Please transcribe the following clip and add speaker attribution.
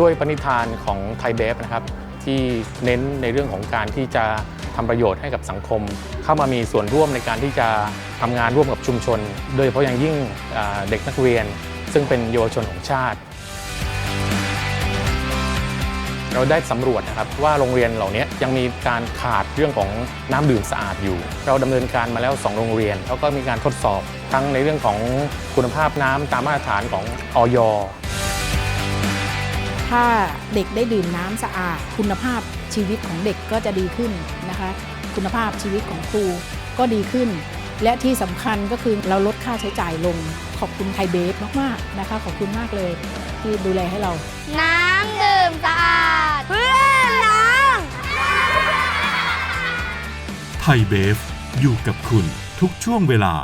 Speaker 1: ด้วยปณิธานของไทยเบฟนะครับที่เน้นในเรื่องของการที่จะทำประโยชน์ให้กับสังคม เข้ามามีส่วนร่วมในการที่จะทำงานร่วมกับชุมชน โดยเฉพาะอย่างยิ่งเด็กนักเรียน ซึ่งเป็นเยาวชนของชาติ เราได้สำรวจนะครับว่าโรงเรียนเหล่านี้ยังมีการขาดเรื่องของน้ำดื่มสะอาดอยู่ เราดำเนินการมาแล้ว 2 โรงเรียน แล้วก็มีการทดสอบทั้งในเรื่องของคุณภาพน้ำตามมาตรฐานของออย
Speaker 2: ถ้าเด็กได้ดื่มน้ำสะอาด คุณภาพชีวิตของเด็กก็จะดีขึ้นนะคะ คุณภาพชีวิตของครูก็ดีขึ้น และที่สำคัญก็คือเราลดค่าใช้จ่ายลง ขอบคุณไทยเบฟมากๆนะคะ ขอบคุณมากเลยที่ดูแลให้เรา
Speaker 3: น้ำดื่มสะอาดเพื่อนน้อง
Speaker 4: ไทยเบฟอยู่กับคุณทุกช่วงเวลา